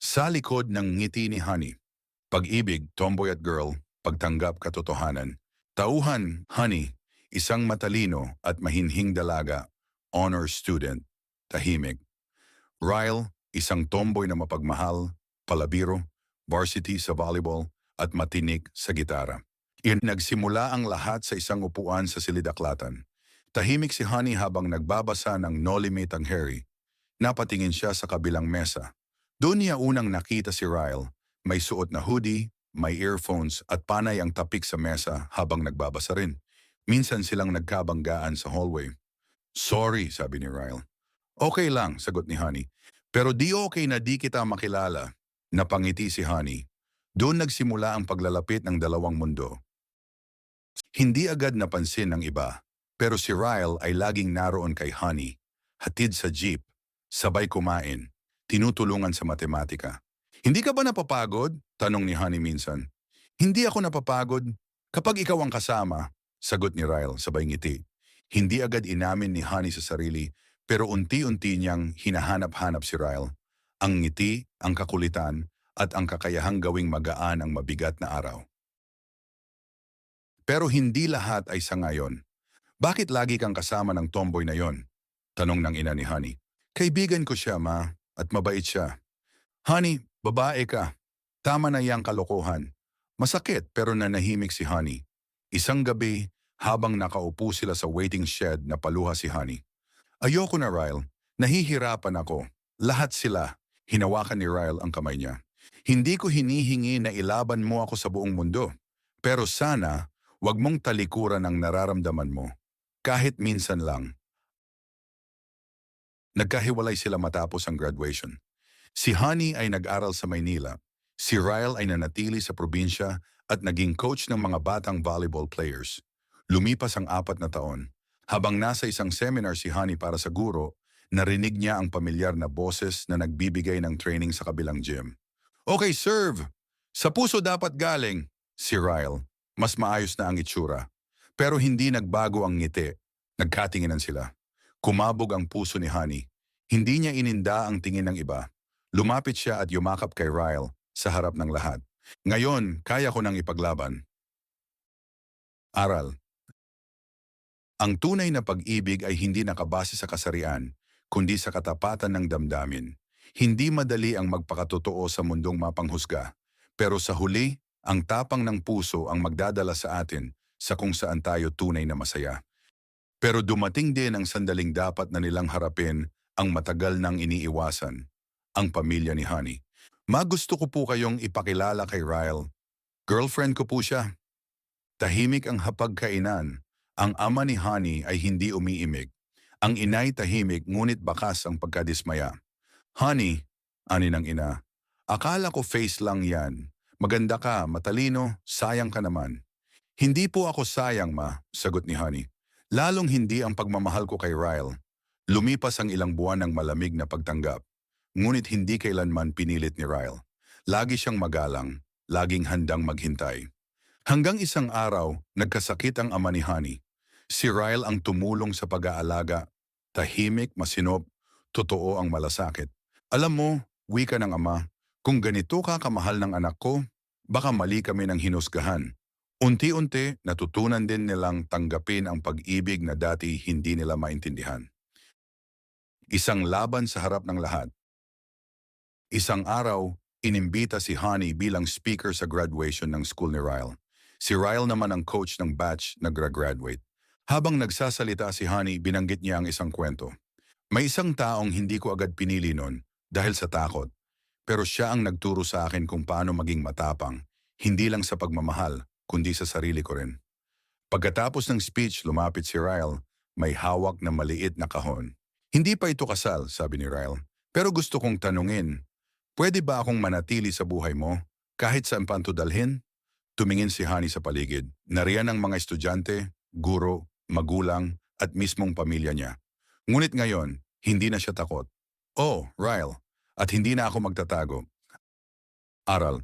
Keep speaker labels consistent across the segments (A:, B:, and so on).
A: Sa likod ng ngiti ni Honey, pag-ibig, tomboy at girl, pagtanggap katotohanan. Tauhan, Honey, isang matalino at mahinhing dalaga, honor student, tahimik. Ryle, isang tomboy na mapagmahal, palabiro, varsity sa volleyball, at matinik sa gitara. Nagsimula ang lahat sa isang upuan sa silidaklatan. Tahimik si Honey habang nagbabasa ng No Limit ang Harry. Napatingin siya sa kabilang mesa. Doon niya unang nakita si Ryle. May suot na hoodie, may earphones at panay ang tapik sa mesa habang nagbabasa rin. Minsan silang nagkabanggaan sa hallway. Sorry, sabi ni Ryle. Okay lang, sagot ni Honey. Pero di okay na di kita makilala. Napangiti si Honey. Doon nagsimula ang paglalapit ng dalawang mundo. Hindi agad napansin ng iba, pero si Ryle ay laging naroon kay Honey, hatid sa jeep, sabay kumain, tinutulungan sa matematika. Hindi ka ba napapagod? Tanong ni Honey minsan. Hindi ako napapagod. Kapag ikaw ang kasama, sagot ni Ryle sabay ngiti. Hindi agad inamin ni Honey sa sarili, pero unti-unti niyang hinahanap-hanap si Ryle. Ang ngiti, ang kakulitan, at ang kakayahang gawing magaan ang mabigat na araw. Pero hindi lahat ay sa ngayon. Bakit lagi kang kasama ng tomboy na yon? Tanong ng ina ni Honey. Kaibigan ko siya, ma, at mabait siya. Honey, babae ka. Tama na yang kalokohan. Masakit pero nanahimik si Honey. Isang gabi, habang nakaupo sila sa waiting shed na paluha si Honey. Ayoko na, Ryle. Nahihirapan ako. Lahat sila. Hinawakan ni Ryle ang kamay niya. Hindi ko hinihingi na ilaban mo ako sa buong mundo. Pero sana, wag mong talikuran ang nararamdaman mo. Kahit minsan lang. Nagkahiwalay sila matapos ang graduation. Si Honey ay nag-aral sa Maynila. Si Ryle ay nanatili sa probinsya at naging coach ng mga batang volleyball players. Lumipas ang apat na taon. Habang nasa isang seminar si Honey para sa guro, narinig niya ang pamilyar na boses na nagbibigay ng training sa kabilang gym. Okay, serve! Sa puso dapat galing, si Ryle. Mas maayos na ang itsura. Pero hindi nagbago ang ngiti. Nagkatinginan sila. Kumabog ang puso ni Honey. Hindi niya ininda ang tingin ng iba. Lumapit siya at yumakap kay Ryle sa harap ng lahat. Ngayon, kaya ko nang ipaglaban. Aral. Ang tunay na pag-ibig ay hindi nakabase sa kasarian, kundi sa katapatan ng damdamin. Hindi madali ang magpakatotoo sa mundong mapanghusga, pero sa huli, ang tapang ng puso ang magdadala sa atin sa kung saan tayo tunay na masaya. Pero dumating din ang sandaling dapat na nilang harapin ang matagal nang iniiwasan, ang pamilya ni Honey. Magusto ko po kayong ipakilala kay Ryle. Girlfriend ko po siya. Tahimik ang hapagkainan. Ang ama ni Honey ay hindi umiimik. Ang inay tahimik ngunit bakas ang pagkadismaya. Honey, ani ng ina, akala ko face lang yan. Maganda ka, matalino, sayang ka naman. Hindi po ako sayang ma, sagot ni Honey. Lalong hindi ang pagmamahal ko kay Ryle. Lumipas ang ilang buwan ng malamig na pagtanggap. Ngunit hindi kailanman pinilit ni Ryle. Lagi siyang magalang, laging handang maghintay. Hanggang isang araw, nagkasakit ang ama ni Honey. Si Ryle ang tumulong sa pag-aalaga. Tahimik, masinop, totoo ang malasakit. Alam mo, wika ng ama, kung ganito ka kamahal ng anak ko, baka mali kami ng hinusgahan. Unti-unti, natutunan din nilang tanggapin ang pag-ibig na dati hindi nila maintindihan. Isang laban sa harap ng lahat. Isang araw, inimbita si Honey bilang speaker sa graduation ng school ni Ryle. Si Ryle naman ang coach ng batch na graduate. Habang nagsasalita si Honey, binanggit niya ang isang kwento. May isang taong hindi ko agad pinili noon dahil sa takot. Pero siya ang nagturo sa akin kung paano maging matapang, hindi lang sa pagmamahal, kundi sa sarili ko rin. Pagkatapos ng speech, lumapit si Ryle, may hawak na maliit na kahon. Hindi pa ito kasal, sabi ni Ryle. Pero gusto kong tanungin, pwede ba akong manatili sa buhay mo kahit saan pa dalhin? Tumingin si Honey sa paligid. Nariyan ang mga estudyante, guro, magulang at mismong pamilya niya. Ngunit ngayon, hindi na siya takot. Oh, Ryle, at hindi na ako magtatago. Aral.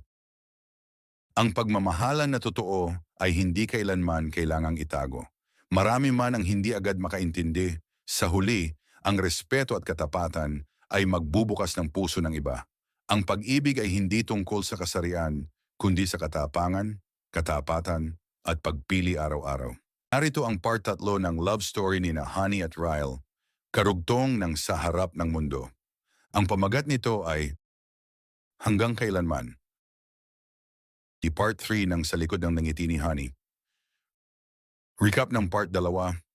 A: Ang pagmamahalan na totoo ay hindi kailanman kailangang itago. Marami man ang hindi agad makaintindi, sa huli, ang respeto at katapatan ay magbubukas ng puso ng iba. Ang pag-ibig ay hindi tungkol sa kasarian, kundi sa katapangan, katapatan, at pagpili araw-araw. Narito ang part tatlo ng love story ni na Honey at Ryle, karugtong ng sa harap ng mundo. Ang pamagat nito ay Hanggang Kailanman. Di part 3 ng Sa Likod ng Nangiti ni Honey. Recap ng part 2.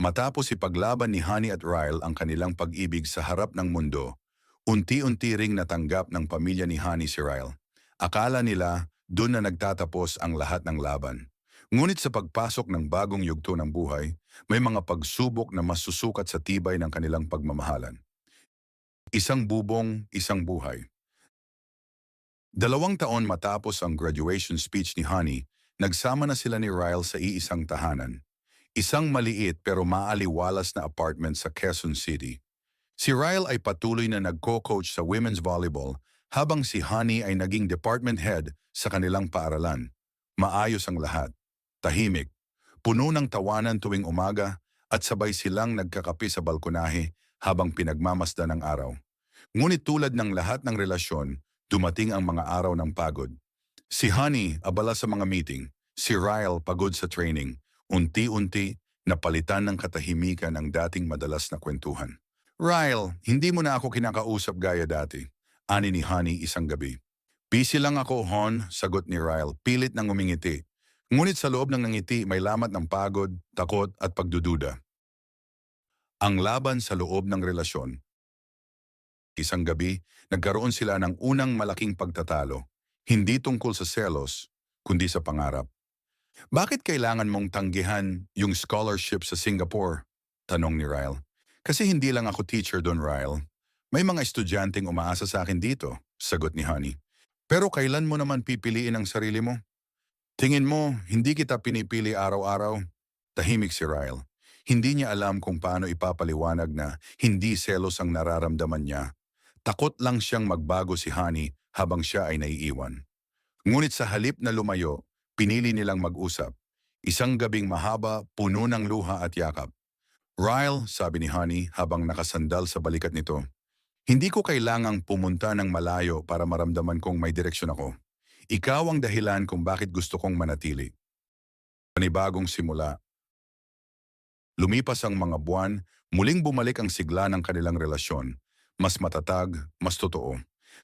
A: Matapos ipaglaban ni Honey at Ryle ang kanilang pag-ibig sa harap ng mundo, unti-unti ring natanggap ng pamilya ni Honey si Ryle. Akala nila doon na nagtatapos ang lahat ng laban. Ngunit sa pagpasok ng bagong yugto ng buhay, may mga pagsubok na mas susukat sa tibay ng kanilang pagmamahalan. Isang bubong, isang buhay. Dalawang taon matapos ang graduation speech ni Honey, nagsama na sila ni Ryle sa iisang tahanan. Isang maliit pero maaliwalas na apartment sa Quezon City. Si Ryle ay patuloy na nagko-coach sa women's volleyball habang si Honey ay naging department head sa kanilang paaralan. Maayos ang lahat. Tahimik. Puno ng tawanan tuwing umaga at sabay silang nagkakapi sa balkonahe habang pinagmamasdan ng araw. Ngunit tulad ng lahat ng relasyon, dumating ang mga araw ng pagod. Si Honey abala sa mga meeting, si Ryle pagod sa training, unti-unti napalitan ng katahimikan ang dating madalas na kwentuhan. Ryle, hindi mo na ako kinakausap gaya dati. Ani ni Honey isang gabi. Busy lang ako, Hon, sagot ni Ryle, pilit nang umingiti. Ngunit sa loob ng nangiti may lamat ng pagod, takot at pagdududa. Ang laban sa loob ng relasyon. Isang gabi, nagkaroon sila ng unang malaking pagtatalo. Hindi tungkol sa selos, kundi sa pangarap. Bakit kailangan mong tanggihan yung scholarship sa Singapore? Tanong ni Ryle. Kasi hindi lang ako teacher doon, Ryle. May mga estudyanteng umaasa sa akin dito, sagot ni Honey. Pero kailan mo naman pipiliin ang sarili mo? Tingin mo, hindi kita pinipili araw-araw? Tahimik si Ryle. Hindi niya alam kung paano ipapaliwanag na hindi selos ang nararamdaman niya. Takot lang siyang magbago si Honey habang siya ay naiiwan. Ngunit sa halip na lumayo, pinili nilang mag-usap. Isang gabing mahaba, puno ng luha at yakap. Ryle, sabi ni Honey habang nakasandal sa balikat nito, hindi ko kailangang pumunta ng malayo para maramdaman kong may direksyon ako. Ikaw ang dahilan kung bakit gusto kong manatili. Panibagong simula. Lumipas ang mga buwan, muling bumalik ang sigla ng kanilang relasyon. Mas matatag, mas totoo.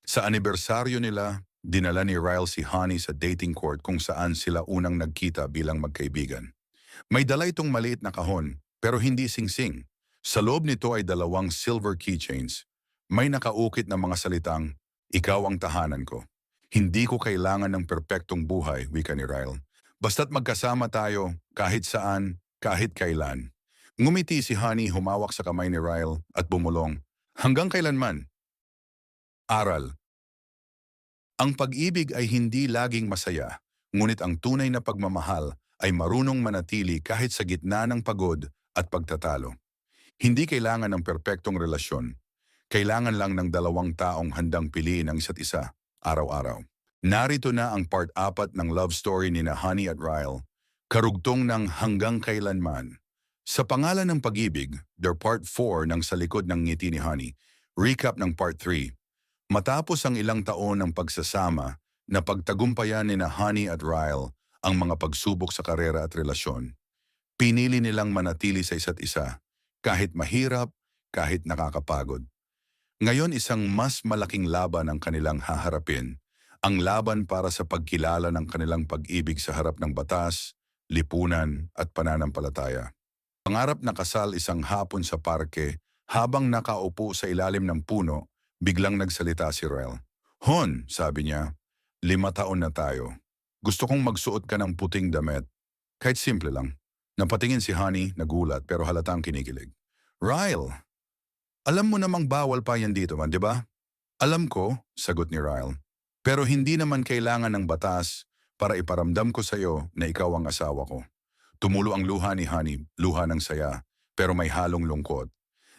A: Sa anibersaryo nila, dinala ni Ryle si Honey sa dating court kung saan sila unang nagkita bilang magkaibigan. May dala itong maliit na kahon, pero hindi singsing. Sa loob nito ay dalawang silver keychains. May nakaukit na mga salitang, Ikaw ang tahanan ko. Hindi ko kailangan ng perpektong buhay, wika ni Ryle. Basta't magkasama tayo, kahit saan, kahit kailan. Ngumiti si Honey humawak sa kamay ni Ryle at bumulong, Hanggang kailanman? Aral. Ang pag-ibig ay hindi laging masaya, ngunit ang tunay na pagmamahal ay marunong manatili kahit sa gitna ng pagod at pagtatalo. Hindi kailangan ng perpektong relasyon. Kailangan lang ng dalawang taong handang piliin ang isa't isa, araw-araw. Narito na ang part 4 ng love story ni na Honey at Ryle, karugtong ng hanggang kailanman. Sa pangalan ng pag-ibig, their part 4 ng sa likod ng ngiti ni Honey, recap ng part 3. Matapos ang ilang taon ng pagsasama, na pagtagumpayan ni na Honey at Ryle ang mga pagsubok sa karera at relasyon. Pinili nilang manatili sa isa't isa, kahit mahirap, kahit nakakapagod. Ngayon isang mas malaking laban ang kanilang haharapin, ang laban para sa pagkilala ng kanilang pag-ibig sa harap ng batas, lipunan at pananampalataya. Pangarap na kasal isang hapon sa parke, habang nakaupo sa ilalim ng puno, biglang nagsalita si Rel. Hon, sabi niya, lima taon na tayo. Gusto kong magsuot ka ng puting damit. Kahit simple lang. Napatingin si Honey, nagulat pero halatang kinikilig. Ryle, alam mo namang bawal pa yan dito man, di ba? Alam ko, sagot ni Ryle. Pero hindi naman kailangan ng batas para iparamdam ko sa iyo na ikaw ang asawa ko. Tumulo ang luha ni Honey, luha ng saya, pero may halong lungkot.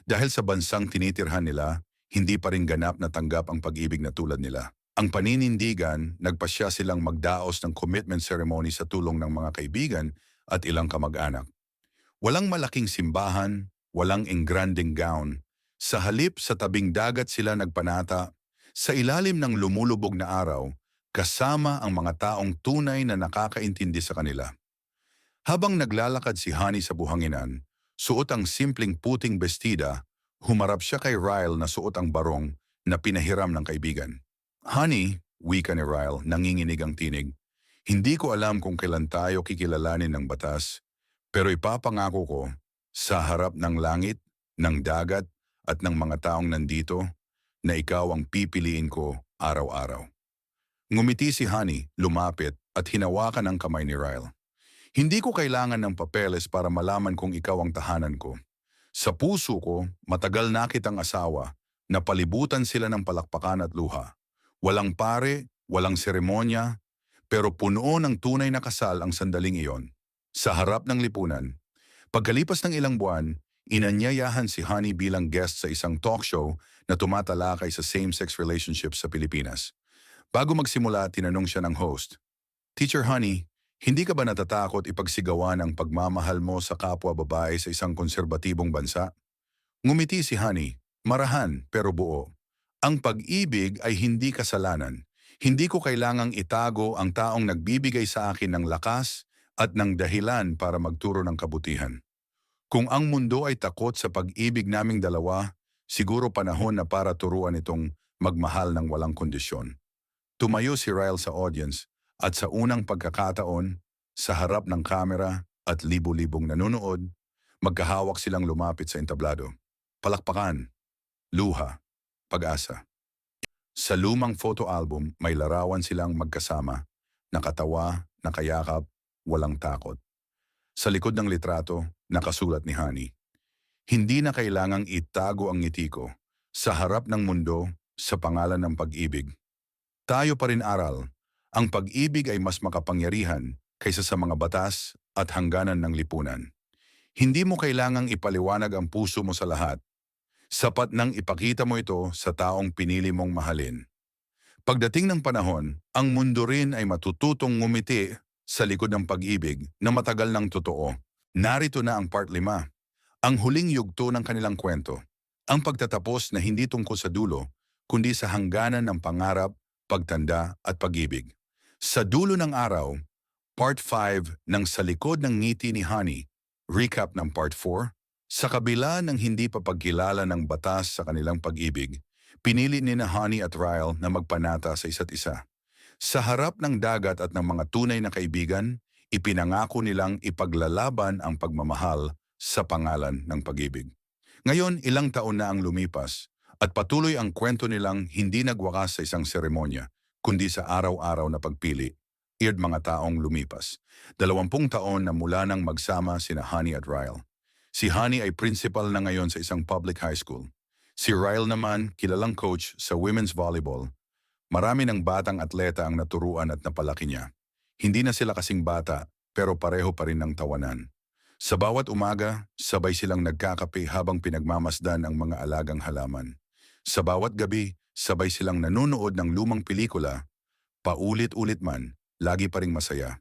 A: Dahil sa bansang tinitirhan nila, hindi pa rin ganap na tanggap ang pag-ibig na tulad nila. Ang paninindigan, nagpasya silang magdaos ng commitment ceremony sa tulong ng mga kaibigan at ilang kamag-anak. Walang malaking simbahan, walang engranding gown. Sa halip sa tabing dagat sila nagpanata, Sa ilalim ng lumulubog na araw, kasama ang mga taong tunay na nakakaintindi sa kanila. Habang naglalakad si Honey sa buhanginan, suot ang simpleng puting bestida, humarap siya kay Ryle na suot ang barong na pinahiram ng kaibigan. Honey, wika ni Ryle, nanginginig ang tinig. Hindi ko alam kung kailan tayo kikilalanin ng batas, pero ipapangako ko, sa harap ng langit, ng dagat, at ng mga taong nandito, na ikaw ang pipiliin ko araw-araw. Ngumiti si Honey, lumapit, at hinawakan ang kamay ni Ryle. Hindi ko kailangan ng papeles para malaman kung ikaw ang tahanan ko. Sa puso ko, matagal na kitang asawa, na palibutan sila ng palakpakan at luha. Walang pare, walang seremonya, pero puno ng tunay na kasal ang sandaling iyon. Sa harap ng lipunan, pagkalipas ng ilang buwan, inanyayahan si Honey bilang guest sa isang talk show na tumatalakay sa same-sex relationships sa Pilipinas. Bago magsimula, tinanong siya ng host, Teacher Honey, hindi ka ba natatakot ipagsigawan ang pagmamahal mo sa kapwa babae sa isang konserbatibong bansa? Ngumiti si Honey, marahan pero buo. Ang pag-ibig ay hindi kasalanan. Hindi ko kailangang itago ang taong nagbibigay sa akin ng lakas at ng dahilan para magturo ng kabutihan. Kung ang mundo ay takot sa pag-ibig naming dalawa, siguro panahon na para turuan itong magmahal ng walang kondisyon. Tumayo si Ryle sa audience at sa unang pagkakataon, sa harap ng kamera at libo-libong nanonood, magkahawak silang lumapit sa entablado. Palakpakan, luha, pag-asa. Sa lumang photo album, may larawan silang magkasama, nakatawa, nakayakap, walang takot. Sa likod ng litrato, nakasulat ni Honey, Hindi na kailangang itago ang ngiti ko sa harap ng mundo sa pangalan ng pag-ibig. Tayo pa rin aral, ang pag-ibig ay mas makapangyarihan kaysa sa mga batas at hangganan ng lipunan. Hindi mo kailangang ipaliwanag ang puso mo sa lahat. Sapat nang ipakita mo ito sa taong pinili mong mahalin. Pagdating ng panahon, ang mundo rin ay matututong ngumiti sa likod ng pag-ibig na matagal ng totoo. Narito na ang part 5. Ang huling yugto ng kanilang kwento. Ang pagtatapos na hindi tungkol sa dulo, kundi sa hangganan ng pangarap, pagtanda at pag-ibig. Sa dulo ng araw, part 5 ng Sa likod ng ngiti ni Honey, recap ng part 4, sa kabila ng hindi pa pagkilala ng batas sa kanilang pag-ibig, pinili ni na Honey at Ryle na magpanata sa isa't isa. Sa harap ng dagat at ng mga tunay na kaibigan, ipinangako nilang ipaglalaban ang pagmamahal sa pangalan ng pag-ibig. Ngayon, ilang taon na ang lumipas at patuloy ang kwento nilang hindi nagwakas sa isang seremonya, kundi sa araw-araw na pagpili, iad mga taong lumipas. Dalawampung taon na mula nang magsama sina Honey at Ryle. Si Honey ay principal na ngayon sa isang public high school. Si Ryle naman, kilalang coach sa women's volleyball. Marami ng batang atleta ang naturuan at napalaki niya. Hindi na sila kasing bata, pero pareho pa rin ng tawanan. Sa bawat umaga, sabay silang nagkakape habang pinagmamasdan ang mga alagang halaman. Sa bawat gabi, sabay silang nanonood ng lumang pelikula. Paulit-ulit man, lagi pa ring masaya.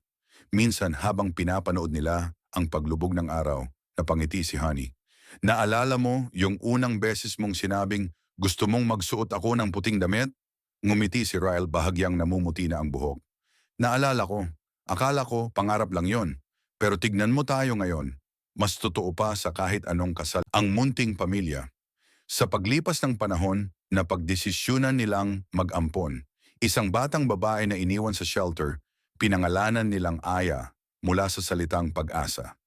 A: Minsan habang pinapanood nila ang paglubog ng araw, napangiti si Honey. Naalala mo yung unang beses mong sinabing gusto mong magsuot ako ng puting damit? Ngumiti si Ryle bahagyang namumuti na ang buhok. Naalala ko, akala ko pangarap lang yon. Pero tignan mo tayo ngayon, mas totoo pa sa kahit anong kasal ang munting pamilya. Sa paglipas ng panahon, napagdesisyonan nilang mag-ampon. Isang batang babae na iniwan sa shelter, pinangalanan nilang Aya mula sa salitang pag-asa.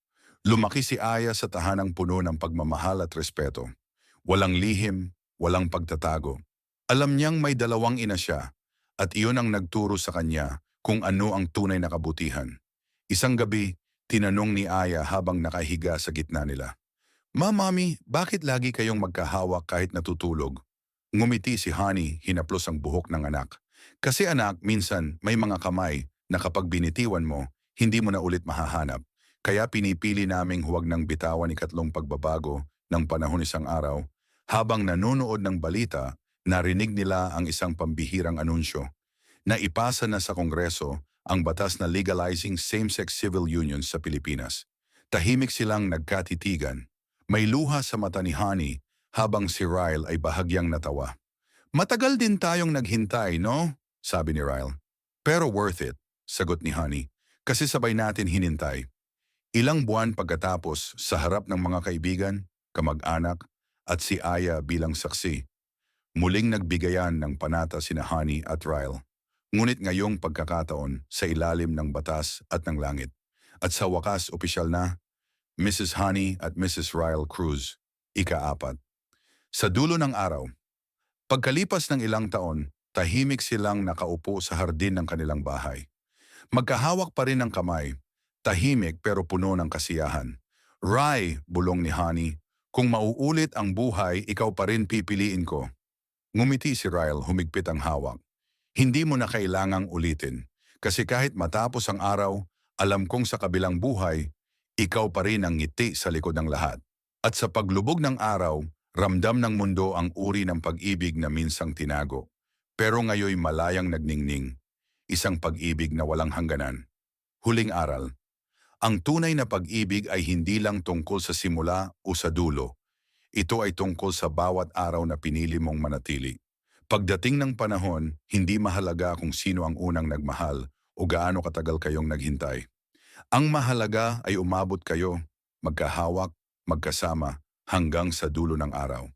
A: Lumaki si Aya sa tahanang puno ng pagmamahal at respeto. Walang lihim, walang pagtatago. Alam niyang may dalawang ina siya at iyon ang nagturo sa kanya kung ano ang tunay na kabutihan. Isang gabi, tinanong ni Aya habang nakahiga sa gitna nila. Ma, Mami, bakit lagi kayong magkahawak kahit natutulog? Ngumiti si Honey, hinaplos ang buhok ng anak. Kasi anak, minsan may mga kamay na kapag binitiwan mo, hindi mo na ulit mahahanap. Kaya pinipili naming huwag nang bitawan ikatlong pagbabago ng panahon isang araw. Habang nanonood ng balita, narinig nila ang isang pambihirang anunsyo na ipasa na sa Kongreso ang batas na legalizing same-sex civil unions sa Pilipinas. Tahimik silang nagkatitigan. May luha sa mata ni Honey habang si Ryle ay bahagyang natawa. Matagal din tayong naghintay, no? Sabi ni Ryle. Pero worth it, sagot ni Honey, kasi sabay natin hinintay. Ilang buwan pagkatapos, sa harap ng mga kaibigan, kamag-anak, at si Aya bilang saksi, muling nagbigayan ng panata sina Honey at Ryle. Ngunit ngayong pagkakataon sa ilalim ng batas at ng langit. At sa wakas opisyal na, Mrs. Honey at Mrs. Ryle Cruz, ikaapat. Sa dulo ng araw, pagkalipas ng ilang taon, tahimik silang nakaupo sa hardin ng kanilang bahay. Magkahawak pa rin ng kamay, tahimik pero puno ng kasiyahan. Ray, bulong ni Honey, kung mauulit ang buhay, ikaw pa rin pipiliin ko. Ngumiti si Ryle, humigpit ang hawak. Hindi mo na kailangang ulitin. Kasi kahit matapos ang araw, alam kong sa kabilang buhay, ikaw pa rin ang ngiti sa likod ng lahat. At sa paglubog ng araw, ramdam ng mundo ang uri ng pag-ibig na minsang tinago. Pero ngayoy malayang nagningning. Isang pag-ibig na walang hangganan. Huling aral. Ang tunay na pag-ibig ay hindi lang tungkol sa simula o sa dulo. Ito ay tungkol sa bawat araw na pinili mong manatili. Pagdating ng panahon, hindi mahalaga kung sino ang unang nagmahal o gaano katagal kayong naghintay. Ang mahalaga ay umabot kayo, magkahawak, magkasama, hanggang sa dulo ng araw.